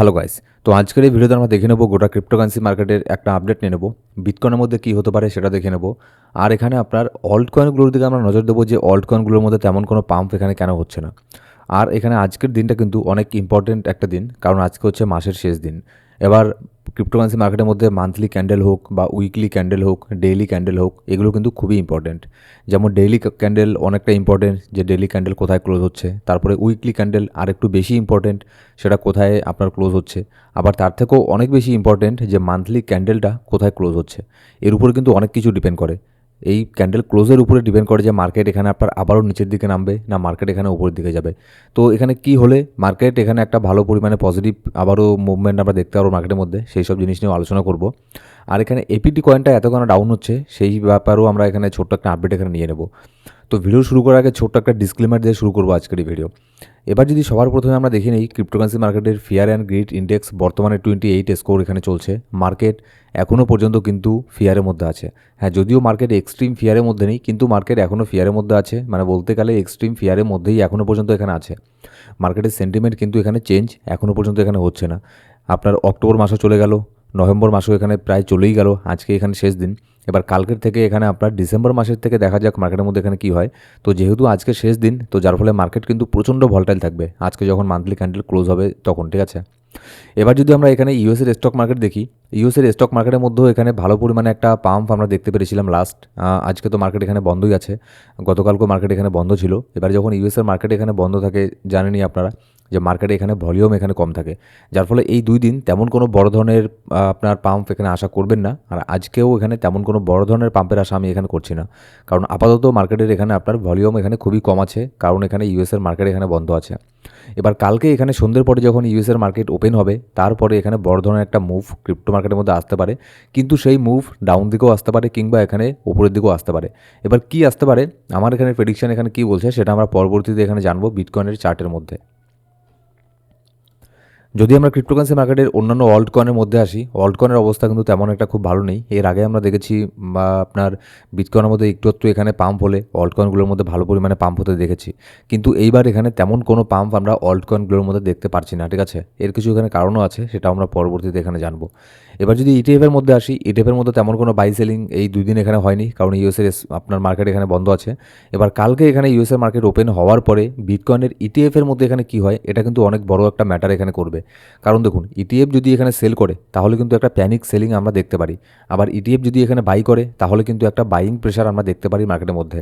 Hello guys তো আজকের এই ভিডিওতে আমরা দেখে নেব গোটা ক্রিপ্টোকারেন্সি মার্কেটের একটা আপডেট নিয়ে নেব। বিটকয়েনের মধ্যে কী হতে পারে সেটা দেখে নেব। আর এখানে আপনার অল্ট কয়েনগুলোর দিকে আমরা নজর দেবো যে অল্ট কয়েনগুলোর মধ্যে তেমন কোনো পাম্প এখানে কেন হচ্ছে না। আর এখানে আজকের দিনটা কিন্তু অনেক ইম্পর্টেন্ট একটা দিন, কারণ আজকে হচ্ছে মাসের শেষ দিন। এবার ক্রিপ্টোকারেন্সি মার্কেটের মধ্যে মান্থলি ক্যান্ডেল হোক বা উইকলি ক্যান্ডেল হোক ডেইলি ক্যান্ডেল হোক, এগুলো কিন্তু খুবই ইম্পর্টেন্ট যেমন ডেইলি ক্যান্ডেল অনেকটা ইম্পর্টেন্ট যে ডেইলি ক্যান্ডেল কোথায় ক্লোজ হচ্ছে, তারপরে উইকলি ক্যান্ডেল আর একটু বেশি ইম্পর্টেন্ট সেটা কোথায় আপনার ক্লোজ হচ্ছে। আবার তার থেকেও অনেক বেশি ইম্পর্টেন্ট যে মান্থলি ক্যান্ডেলটা কোথায় ক্লোজ হচ্ছে। এর উপরে কিন্তু অনেক কিছু ডিপেন্ড করে। এই ক্যান্ডেল ক্লোজের উপরে ডিপেন্ড করে যে মার্কেট এখানে আপনার আবারও নিচের দিকে নামবে না মার্কেট এখানে উপরের দিকে যাবে। তো এখানে কি হলে মার্কেট এখানে একটা ভালো পরিমাণে পজিটিভ আবারও মুভমেন্ট আমরা দেখতে পারব মার্কেটের মধ্যে, সেই সব জিনিস নিয়েও আলোচনা করব। আর এখানে এপিটি কয়েনটা এতক্ষণ ডাউন হচ্ছে, সেই ব্যাপারেও আমরা এখানে ছোট্ট একটা আপডেট এখানে নিয়ে নেব। তো ভিডিও শুরু করার আগে ছোট্ট একটা ডিসক্লেমার দিয়ে শুরু করব আজকের এই ভিডিও এবার যদি সবার প্রথমে আমরা দেখি নিই ক্রিপ্টোকারেন্সি মার্কেটের ফিয়ার অ্যান্ড গ্রিড ইন্ডেক্স বর্তমানে টোয়েন্টি এইট স্কোর এখানে চলছে। মার্কেট এখনও পর্যন্ত কিন্তু ফিয়ারের মধ্যে আছে। হ্যাঁ যদিও মার্কেট এক্সট্রিম ফিয়ারের মধ্যে নেই, কিন্তু মার্কেট এখনও ফিয়ারের মধ্যে আছে। মানে বলতে গেলে এক্সট্রিম ফিয়ারের মধ্যেই এখনও পর্যন্ত এখানে আছে। মার্কেটের সেন্টিমেন্ট কিন্তু এখানে চেঞ্জ এখনও পর্যন্ত এখানে হচ্ছে না। আপনার অক্টোবর মাসও চলে গেল নভেম্বর মাসও এখানে প্রায় চলেই গেল, আজকে এখানে শেষ দিন। এবার কালকের থেকে এখানে আপনার ডিসেম্বর মাসের থেকে দেখা যাক মার্কেটের মধ্যে এখানে কী হয়। তো যেহেতু আজকে শেষ দিন, তো যার ফলে মার্কেট কিন্তু প্রচণ্ড ভলটাইল থাকবে। আজকে যখন মান্থলি ক্যান্ডেল ক্লোজ হবে তখন, ঠিক আছে? এবার যদি আমরা এখানে ইউএসের স্টক মার্কেট দেখি ইউএসের স্টক মার্কেটের মধ্যেও এখানে ভালো পরিমাণে একটা পাম্প আমরা দেখতে পেরেছিলাম লাস্ট আজকে তো মার্কেট এখানে বন্ধই আছে। গতকালকেও মার্কেট এখানে বন্ধ ছিল। এবার যখন ইউএসের মার্কেট এখানে বন্ধ থাকে, জানেনই আপনারা যে মার্কেটে এখানে ভলিউম এখানে কম থাকে। যার ফলে এই দুই দিন তেমন কোনো বড় ধরনের আপনার পাম্প এখানে আশা করবেন না। আর আজকেও এখানে তেমন কোনো বড় ধরনের পাম্পের আশা আমি এখানে করছি না। কারণ আপাতত মার্কেটের এখানে আপনার ভলিউম এখানে খুবই কম আছে। কারণ এখানে ইউএসের মার্কেট এখানে বন্ধ আছে। এবার কালকে এখানে সন্ধ্যের পরে যখন ইউএসের মার্কেট ওপেন হবে, তারপরে এখানে বড় ধরনের একটা মুভ ক্রিপ্টো মার্কেটের মধ্যে আসতে পারে। কিন্তু সেই মুভ ডাউন দিকেও আসতে পারে কিংবা এখানে উপরের দিকেও আসতে পারে। এবার কি আসতে পারে? আমার এখানে প্রেডিকশন এখানে কি বলছে সেটা আমরা পরবর্তীতে এখানে জানব বিটকয়েনের চার্টের মধ্যে। যদি আমরা ক্রিপ্টোকারেন্সি মার্কেটের অন্যান্য অল্ট কয়েনের মধ্যে আসি অল্ট কয়েনের অবস্থা কিন্তু তেমন একটা খুব ভালো নেই। এর আগে আমরা দেখেছি বা আপনার বিটকয়েনের মধ্যে একটু একটু এখানে পাম্প হলে অল্ট কয়েনগুলোর মধ্যে ভালো পরিমাণে পাম্প হতে দেখেছি। কিন্তু এইবার এখানে তেমন কোনো পাম্প আমরা অল্ট কয়েনগুলোর মধ্যে দেখতে পারছি না, ঠিক আছে? এর কিছু এখানে কারণও আছে, সেটা আমরা পরবর্তীতে এখানে জানব। এবার যদি ইটিএফের মধ্যে আসি ইটিএফের মধ্যে তেমন কোনো বাই সেলিং এই দুই দিন এখানে হয়নি, কারণ ইউএসের আপনার মার্কেট এখানে বন্ধ আছে। এবার কালকে এখানে ইউএসের মার্কেট ওপেন হওয়ার পরে বিটকয়েনের ইটিএফের মধ্যে এখানে কি হয়, এটা কিন্তু অনেক বড় একটা ম্যাটার এখানে করবে। কারণ দেখুন ইটিএফ যদি এখানে সেল করে, তাহলে কিন্তু একটা প্যানিক সেলিং আমরা দেখতে পারি। আবার ইটিএফ যদি এখানে বাই করে, তাহলে কিন্তু একটা বাইং প্রেশার আমরা দেখতে পারি মার্কেটের মধ্যে।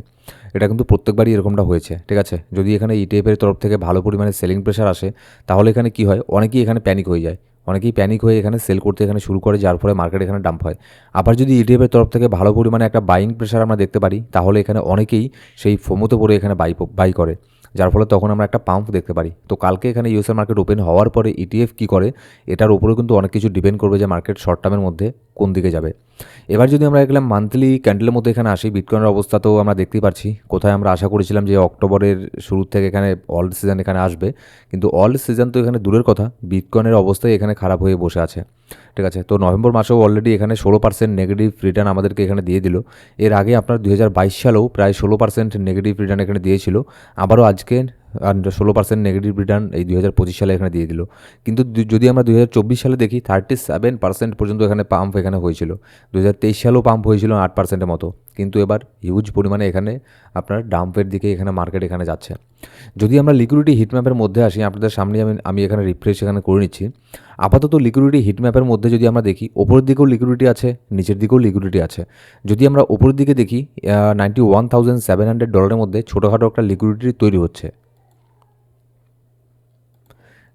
এটা কিন্তু প্রত্যেকবারই এরকমটা হয়েছে, ঠিক আছে? যদি এখানে ইটিএফের তরফ থেকে ভালো পরিমাণে সেলিং প্রেশার আসে, তাহলে এখানে কি হয়? অনেকেই এখানে প্যানিক হয়ে যায়। অনেকেই প্যানিক হয়ে এখানে সেল করতে এখানে শুরু করে, যার ফলে মার্কেট এখানে ডাম্প হয়। আবার যদি ইটিএফের তরফ থেকে ভালো পরিমাণে একটা বাইং প্রেশার আমরা দেখতে পারি, তাহলে এখানে অনেকেই সেই ফোমোতে পড়ে এখানে বাই বাই করে। যার ফলে তখন আমরা একটা পাম্প দেখতে পারি। তো কালকে এখানে ইউএসএর মার্কেট ওপেন হওয়ার পরে ইটিএফ কী করে, এটার উপরেও কিন্তু অনেক কিছু ডিপেন্ড করবে যে মার্কেট শর্ট টার্মের মধ্যে। কোন দিকে যাবে। এবার যদি আমরা দেখলাম মান্থলি ক্যান্ডেলের মধ্যে এখানে আসি বিটকয়েনের অবস্থা তো আমরা দেখতেই পাচ্ছি কোথায় আমরা আশা করেছিলাম যে অক্টোবরের শুরু থেকে এখানে অল্ড সিজন এখানে আসবে, কিন্তু অল্ড সিজন তো এখানে দূরের কথা বিটকয়েনের অবস্থাই এখানে খারাপ হয়ে বসে আছে। ঠিক আছে, তো নভেম্বর মাসেও অলরেডি এখানে ষোলো পার্সেন্ট নেগেটিভ রিটার্ন আমাদেরকে এখানে দিয়ে দিল। এর আগে আপনার দুই হাজার বাইশ সালেও প্রায় ষোলো পার্সেন্ট নেগেটিভ রিটার্ন এখানে দিয়েছিল। আবারও আজকে ষোলো পার্সেন্ট নেগেটিভ রিটার্ন এই দুই হাজার পঁচিশ সালে এখানে দিয়ে দিল। কিন্তু যদি আমরা দুই হাজার চব্বিশ সালে দেখি থার্টি সেভেন পার্সেন্ট পর্যন্ত এখানে পাম্প এখানে হয়েছিল। দু হাজার তেইশ সালেও পাম্প হয়েছিল আট পার্সেন্টের মতো। কিন্তু এবার হিউজ পরিমাণে এখানে আপনার ডাম্পের দিকে এখানে মার্কেট এখানে যাচ্ছে। যদি আমরা লিকুইডিটি হিটম্যাপের মধ্যে আসি, আপনাদের সামনে আমি আমি এখানে রিফ্রেশ এখানে করে নিচ্ছি। আপাতত লিকুইডিটি হিটম্যাপের মধ্যে যদি আমরা দেখি, ওপরের দিকেও লিকুইডিটি আছে, নিচের দিকেও লিকুইডিটি আছে। যদি আমরা ওপরের দিকে দেখি ninety one thousand seven hundred ডলারের মধ্যে ছোটোখাটো একটা লিকুইডিটি তৈরি হচ্ছে।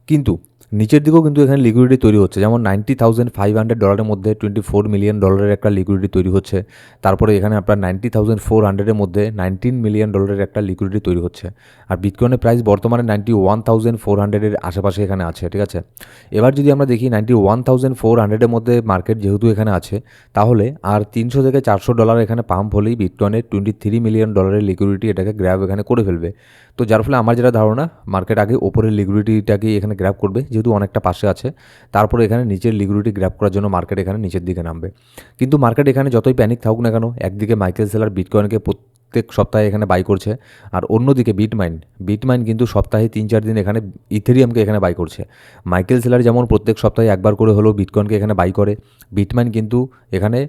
কিন্তু নিচের দিকেও কিন্তু এখানে লিকুইডিটি তৈরি হচ্ছে। যেমন নাইনটি থাউজেন্ড ফাইভ হান্ড্রেড ডলারের মধ্যে টোয়েন্টি ফোর মিলিয়ন ডলারের একটা লিকুইডিটি তৈরি হচ্ছে। তারপরে এখানে আপনার নাইনটি থাউজেন্ড ফোর হান্ড্রেডের মধ্যে নাইনটিন মিলিয়ন ডলারের একটা লিকুইডিটি তৈরি হচ্ছে। আর বিটকয়েনের প্রাইস বর্তমানে নাইনটি ওয়ান থাউজেন্ড ফোর হান্ড্রেডের আশেপাশে এখানে আছে, ঠিক আছে? এবার যদি আমরা দেখি নাইনটি ওয়ান থাউজেন্ড ফোর হান্ড্রেডের মধ্যে মার্কেট যেহেতু এখানে আছে, তাহলে আর তিনশো থেকে চারশো ডলার এখানে পাম্প হলেই বিটকয়েনের টোয়েন্টি থ্রি মিলিয়ন ডলারের লিকুইডিটি এটাকে গ্র্যাব এখানে করে ফেলবে। তো যার ফলে আমার যেটা ধারণা মার্কেট আগে ওপরের লিকুইডিটিটাকে এখানে গ্র্যাব করবে, যেহেতু অনেকটা পাশে আছে। তারপরে এখানে নিচের লিকুইডিটি গ্র্যাব করার জন্য মার্কেট এখানে নিচের দিকে নামবে। কিন্তু মার্কেট এখানে যতই প্যানিক থাকুক না কেন, একদিকে মাইকেল সেলার বিটকয়েনকে প্রত্যেক সপ্তাহে এখানে বাই করছে, আর অন্যদিকে বিটমাইন বিটমাইন কিন্তু সপ্তাহে তিন চার দিন এখানে ইথেরিয়ামকে এখানে বাই করছে। মাইকেল সেলার যেমন প্রত্যেক সপ্তাহে একবার করে হলেও বিটকয়েনকে এখানে বাই করে। বিটমাইন কিন্তু এখানে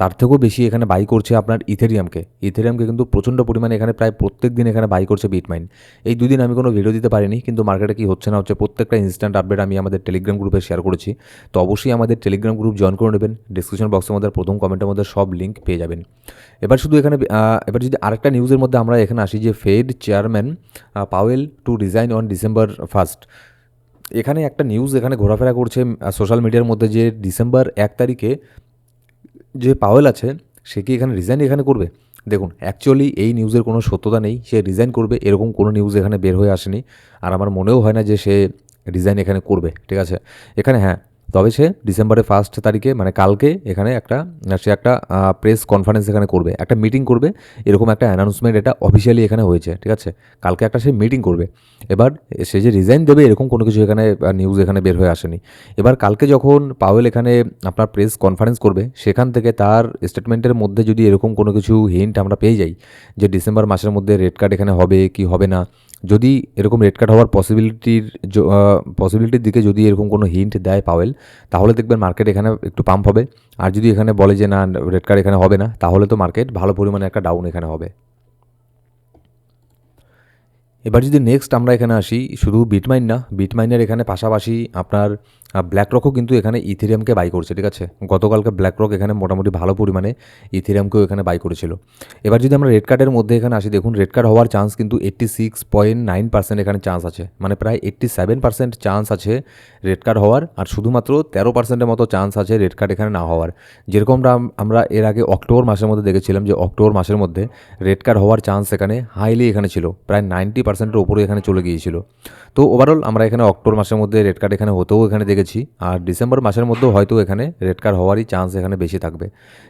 তার থেকেও বেশি এখানে বাই করছে আপনার ইথেরিয়ামকে ইথেরিয়ামকে কিন্তু প্রচণ্ড পরিমাণে এখানে প্রায় প্রত্যেক দিন এখানে বাই করছে বিটমাইন এই দুদিন আমি কোনো ভিডিও দিতে পারিনি, কিন্তু মার্কেটে কি হচ্ছে না হচ্ছে প্রত্যেকটা ইনস্ট্যান্ট আপডেট আমি আমাদের টেলিগ্রাম গ্রুপে শেয়ার করেছি। তো অবশ্যই আমাদের টেলিগ্রাম গ্রুপ জয়েন করে নেবেন। ডিসক্রিপশন বক্সের মধ্যে, প্রথম কমেন্টের মধ্যে সব লিঙ্ক পেয়ে যাবেন। এবার শুধু এখানে এবার যদি আরেকটা নিউজের মধ্যে আমরা এখানে আসি যে Fed chairman Powell to resign on December first এখানে একটা নিউজ এখানে ঘোরাফেরা করছে সোশ্যাল মিডিয়ার মধ্যে যে ডিসেম্বর এক তারিখে যে পাওয়েল আছে, সে কি এখানে রিজাইন এখানে করবে? দেখুন অ্যাকচুয়ালি এই নিউজের কোনো সত্যতা নেই। সে রিজাইন করবে, এরকম কোনো নিউজ এখানে বের হয়ে আসেনি। আর আমার মনেও হয় না যে সে রিজাইন এখানে করবে, ঠিক আছে? এখানে হ্যাঁ তবে সে ডিসেম্বরের ফার্স্ট তারিখে মানে কালকে এখানে একটা, সে একটা প্রেস কনফারেন্স এখানে করবে, একটা মিটিং করবে, এরকম একটা অ্যানাউন্সমেন্ট এটা অফিসিয়ালি এখানে হয়েছে, ঠিক আছে? কালকে একটা সে মিটিং করবে। এবার সে যে রিজাইন দেবে, এরকম কোনো কিছু এখানে নিউজ এখানে বের হয়ে আসেনি। এবার কালকে যখন পাওয়েল এখানে আপনার প্রেস কনফারেন্স করবে, সেখান থেকে তার স্টেটমেন্টের মধ্যে যদি এরকম কোনো কিছু হিন্ট আমরা পেয়ে যাই, যে ডিসেম্বর মাসের মধ্যে রেড কার্ড এখানে হবে কি হবে না, যদি এরকম রেড কার্ড হওয়ার পসিবিলিটির পসিবিলিটির দিকে যদি এরকম কোনো হিন্ট দেয় পাওয়েল তাহলে দেখবেন মার্কেট এখানে একটু পাম্প হবে। আর যদি এখানে বলে যে না রেড কার্ড এখানে হবে না, তাহলে তো মার্কেট ভালো পরিমাণে একটা ডাউন এখানে হবে। এবার যদি নেক্সট আমরা এখানে আসি, শুধু বিটমাইন না বিটমাইনের এখানে পাশাপাশি আপনার ব্ল্যাক রকও কিন্তু এখানে ইথেরিয়ামকে বাই করছে, ঠিক আছে? গতকালকে ব্ল্যাক রক এখানে মোটামুটি ভালো পরিমাণে ইথেরিয়ামকেও এখানে বাই করেছিল। এবার যদি আমরা রেড কার্ডের মধ্যে এখানে আসি, দেখুন রেড কার্ড হওয়ার চান্স কিন্তু eighty six point nine percent এখানে চান্স আছে। মানে প্রায় এইট্টি সেভেন পার্সেন্ট চান্স আছে রেড কার্ড হওয়ার, আর শুধুমাত্র তেরো পার্সেন্টের মতো চান্স আছে রেড কার্ড এখানে না হওয়ার। যেরকমটা আমরা এর আগে অক্টোবর মাসের মধ্যে দেখেছিলাম যে অক্টোবর মাসের মধ্যে রেড কার্ড হওয়ার চান্স এখানে হাইলি এখানে ছিল, প্রায় নাইনটি পার্সেন্টের উপরে এখানে চলে গিয়েছিল। তো ওভারঅল আমরা এখানে অক্টোবর মাসের মধ্যে রেড কার্ড এখানে হতেও এখানে দেখেছি আর ডিসেম্বর মাসের মধ্যেও হয়তো এখানে রেড কার্ড হওয়ারই চান্স এখানে বেশি থাকবে।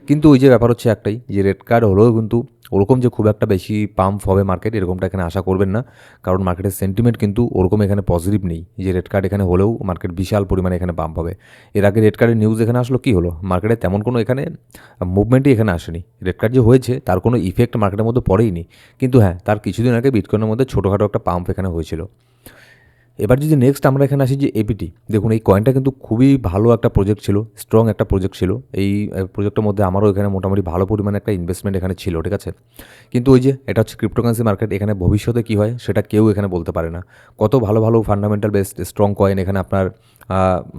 কিন্তু ওই যে ব্যাপার হচ্ছে একটাই, যে রেড কার্ড হলেও কিন্তু ওরকম যে খুব একটা বেশি পাম্প হবে মার্কেট এরকমটা এখানে আশা করবেন না। কারণ মার্কেটের সেন্টিমেন্ট কিন্তু ওরকম এখানে পজিটিভ নেই, যে রেড কার্ড এখানে হলেও মার্কেট বিশাল পরিমাণে এখানে পাম্প হবে। এর আগে রেড কার্ডের নিউজ এখানে আসলো, কী হলো? মার্কেটে তেমন কোনো এখানে মুভমেন্টই এখানে আসেনি। রেড কার্ড যে হয়েছে, তার কোনো ইফেক্ট মার্কেটের মধ্যে পড়েইনি কিন্তু হ্যাঁ তার কিছুদিন আগে বিটকয়েনের মধ্যে ছোটোখাটো একটা পাম্প এখানে হয়েছিল। এবার যদি নেক্সট আমরা এখানে আসি যে এপিটি দেখুন এই কয়েনটা কিন্তু খুবই ভালো একটা প্রজেক্ট ছিল স্ট্রং একটা প্রজেক্ট ছিল। এই প্রজেক্টের মধ্যে আমারও এখানে মোটামুটি ভালো পরিমাণে একটা ইনভেস্টমেন্ট এখানে ছিল, ঠিক আছে? কিন্তু ওই যে এটা হচ্ছে ক্রিপ্টোকারেন্সি মার্কেট এখানে ভবিষ্যতে কী হয় সেটা কেউ এখানে বলতে পারে না। কত ভালো ভালো ফান্ডামেন্টাল বেস্ট স্ট্রং কয়েন এখানে আপনার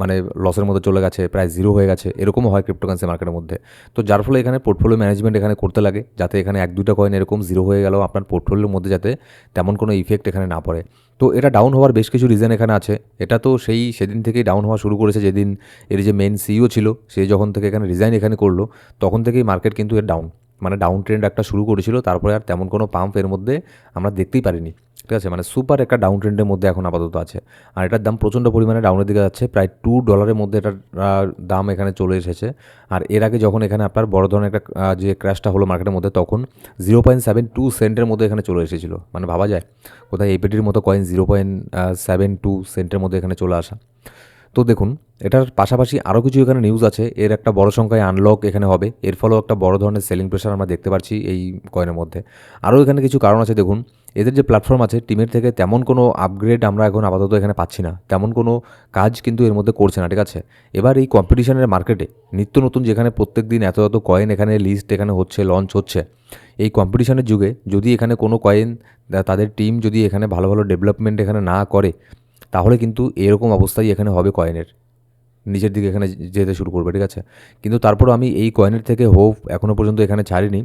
মানে লসের মধ্যে চলে গেছে, প্রায় জিরো হয়ে গেছে, এরকমও হয় ক্রিপ্টোকারেন্সি মার্কেটের মধ্যে। তো যার ফলে এখানে পোর্টফোলিও ম্যানেজমেন্ট এখানে করতে লাগে, যাতে এখানে এক দুটা কয়েন এরকম জিরো হয়ে গেলেও আপনার পোর্টফোলিওর মধ্যে যাতে তেমন কোনো ইফেক্ট এখানে না পড়ে। তো এটা ডাউন হওয়ার বেশ কিছু রিজন এখানে আছে। এটা তো সেই সেদিন থেকেই ডাউন হওয়া শুরু করেছে, যেদিন এর যে মেন সিইও ছিল, সে যখন থেকে এখানে রিজাইন এখানে করল, তখন থেকেই মার্কেট কিন্তু এর ডাউন মানে ডাউন ট্রেন্ড একটা শুরু করেছিল, তারপরে আর তেমন কোনো পাম্পের মধ্যে আমরা দেখতেই পারিনি। ঠিক আছে মানে সুপার একটা ডাউন ট্রেন্ডের মধ্যে এখন আপাতত আছে। আর এটার দাম প্রচণ্ড পরিমাণে ডাউনের দিকে যাচ্ছে, প্রায় টু ডলারের মধ্যে এটার দাম এখানে চলে এসেছে। আর এর আগে যখন এখানে আপনার বড় ধরনের একটা যে ক্র্যাশটা হলো মার্কেটের মধ্যে, তখন জিরো পয়েন্ট সেভেন টু সেন্টের মধ্যে এখানে চলে এসেছিল। মানে ভাবা যায়, কোথায় এপিটির মতো coin zero point seven two সেন্টের মধ্যে এখানে চলে আসা। তো দেখুন, এটার পাশাপাশি আরও কিছু এখানে নিউজ আছে। এর একটা বড় সংখ্যায় আনলক এখানে হবে। এর ফলেও একটা বড় ধরনের সেলিং প্রেশার আমরা দেখতে পাচ্ছি এই কয়েনের মধ্যে। আরও এখানে কিছু কারণ আছে, দেখুন। এদের যে প্ল্যাটফর্ম আছে টিমের থেকে তেমন কোনো আপগ্রেড আমরা এখন আপাতত এখানে পাচ্ছি না। তেমন কোনো কাজ কিন্তু এর মধ্যে করছে না, ঠিক আছে? এবার এই কম্পিটিশনের মার্কেটে নিত্য নতুন যেখানে প্রত্যেক দিন এত এত কয়েন এখানে লিস্ট এখানে হচ্ছে লঞ্চ হচ্ছে, এই কম্পিটিশনের যুগে যদি এখানে কোনো কয়েন তাদের টিম যদি এখানে ভালো ভালো ডেভেলপমেন্ট এখানে না করে তাহলে কিন্তু এরকম অবস্থাই এখানে হবে কয়েনের নিচের দিকে এখানে যেতে শুরু করবে, ঠিক আছে? কিন্তু তারপরও আমি এই কয়েনের থেকে হোপ এখনও পর্যন্ত এখানে ছাড়িনি।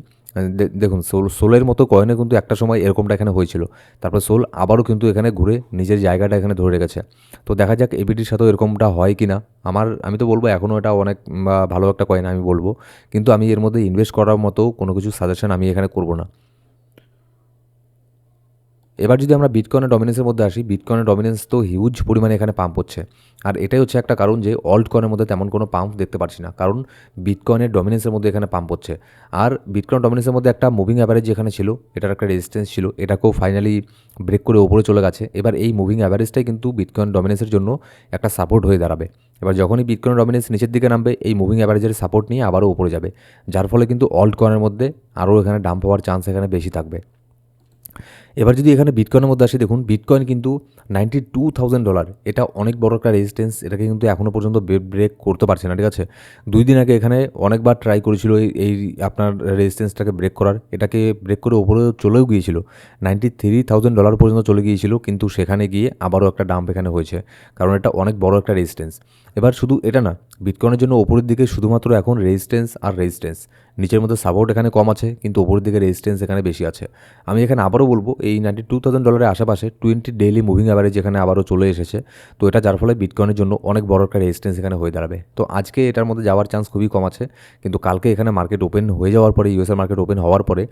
দেখুন, সোল সোলের মতো কয়েনে কিন্তু একটা সময় এরকমটা এখানে হয়েছিল। তারপর সোল আবারও কিন্তু এখানে ঘুরে নিজের জায়গাটা এখানে ধরে রেখেছে। তো দেখা যাক এবিটির সাথেও এরকমটা হয় কি না আমার, আমি তো বলব এখনও এটা অনেক ভালো একটা কয়েন আমি বলব। কিন্তু আমি এর মধ্যে ইনভেস্ট করার মতো কোনো কিছু সাজেশন আমি এখানে করব না। এবার যদি আমরা বিটকয়েনের ডমিনেন্সের মধ্যে আসি বিটকয়েনের ডমিনেন্স তো হিউজ পরিমাণে এখানে পাম্প হচ্ছে। আর এটাই হচ্ছে একটা কারণ যে অল্ট কয়েনের মধ্যে তেমন কোনো পাম্প দেখতে পাচ্ছি না। কারণ বিটকয়েনের ডমিনেন্সের মধ্যে এখানে পাম্প হচ্ছে। আর বিটকয়েন ডমিনেন্সের মধ্যে একটা মুভিং অ্যাভারেজ যেখানে ছিল, এটার একটা রেজিস্ট্যান্স ছিল, এটাকেও ফাইনালি ব্রেক করে ওপরে চলে গেছে। এবার এই মুভিং অ্যাভারেজটাই কিন্তু বিটকয়েন ডমিনেন্সের জন্য একটা সাপোর্ট হয়ে দাঁড়াবে। এবার যখনই বিটকয়েন ডমিনেন্স নিচের দিকে নামবে, এই মুভিং অ্যাভারেজের সাপোর্ট নিয়ে আবারও উপরে যাবে। যার ফলে কিন্তু অল্ট কয়েনের মধ্যে আরও এখানে ডাম্প হওয়ার চান্স এখানে বেশি থাকবে। এবার যদি এখানে বিটকয়েনের মধ্যে আসি, দেখুন বিটকয়েন কিন্তু নাইনটি টু থাউজেন্ড ডলার এটা অনেক বড় একটা রেজিস্ট্যান্স এটাকে কিন্তু এখনও পর্যন্ত ব্রেক করতে পারছে না, ঠিক আছে? দুই দিন আগে এখানে অনেকবার ট্রাই করেছিল এই- আপনার রেজিস্ট্যান্সটাকে ব্রেক করার। এটাকে ব্রেক করে ওপরে চলেও গিয়েছিল। নাইনটি থ্রি থাউজেন্ড ডলার পর্যন্ত চলে গিয়েছিল, কিন্তু সেখানে গিয়ে আবারও একটা ডাম্প এখানে হয়েছে। কারণ এটা অনেক বড় একটা রেজিস্ট্যান্স এবার শুধু এটা না বিটকয়েনের জন্য ওপরের দিকে শুধুমাত্র এখন রেজিস্ট্যান্স আর রেজিস্ট্যান্স নিচের মধ্যে সাপোর্ট এখানে কম আছে, কিন্তু ওপরের দিকে রেজিস্ট্যান্স এখানে বেশি আছে। আমি এখানে আবারও বলব, এই নাইনটি টু থাউজেন্ড ডলারের আশেপাশে টোয়েন্টি ডেইলি মুভিং অ্যাভারেজ এখানে আবারও চলে এসেছে। তো এটা যার ফলে বিটকয়েনের জন্য অনেক বড় একটা রেজিস্ট্যান্স এখানে হয়ে দাঁড়াবে। তো আজকে এটার মধ্যে যাওয়ার চান্স খুবই কম আছে, কিন্তু কালকে এখানে মার্কেট ওপেন হয়ে যাওয়ার পরে ইউএসএর মার্কেট ওপেন হওয়ার পরে,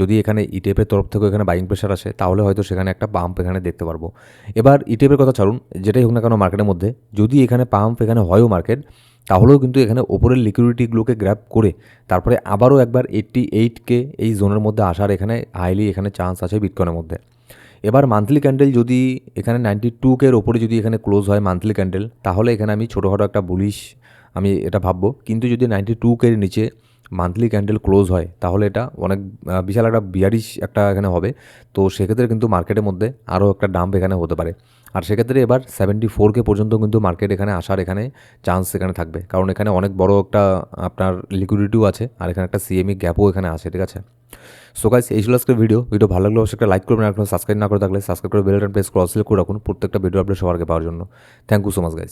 যদি এখানে ইটিএফের তরফ থেকে এখানে বাইং প্রেশার আসে, তাহলে হয়তো সেখানে একটা পাম্প এখানে দেখতে পারব। এবার ইটিএফের কথা ছাড়ুন, যেটাই হোক না কেন মার্কেটের মধ্যে, যদি এখানে পাম্প এখানে হয়ও মার্কেট তাহলেও কিন্তু এখানে ওপরের লিকুইডিটিগুলোকে গ্র্যাপ করে তারপরে আবারও একবার এইট্টি এইটকে এই জোনের মধ্যে আসার এখানে হাইলি এখানে চান্স আছে বিটকয়েনের মধ্যে। এবার মান্থলি ক্যান্ডেল যদি এখানে নাইনটি টু কের ওপরে যদি এখানে ক্লোজ হয় মান্থলি ক্যান্ডেল তাহলে এখানে আমি ছোটোখাটো একটা বুলিশ আমি এটা ভাববো। কিন্তু যদি নাইনটি টু কের নিচে মান্থলি ক্যান্ডেল ক্লোজ হয়, তাহলে এটা অনেক বিশাল একটা বিয়ারিশ একটা এখানে হবে। তো সেক্ষেত্রে কিন্তু মার্কেটের মধ্যে আরও একটা ডাম্প এখানে হতে পারে। আর সেক্ষেত্রে এবার সেভেন্টি ফোর কে পর্যন্ত কিন্তু মার্কেট এখানে আসার এখানে চান্স এখানে থাকবে। কারণ এখানে অনেক বড় একটা, আপনার লিকুইডিটিও আছে আর এখানে একটা সিএমই গ্যাপও এখানে আছে, ঠিক আছে? সো গাইস এই ছিল আজকের ভিডিও ভিডিও ভালো লাগলে অবশ্যই একটা লাইক করবেন এখন সাবস্ক্রাইব না করে থাকলে সাবস্ক্রাইব করে বেল আইকন প্রেস করে অসিল করে রাখুন। প্রত্যেকটা ভিডিও আপডেট সবার পাওয়ার জন্য। Thank you so much guys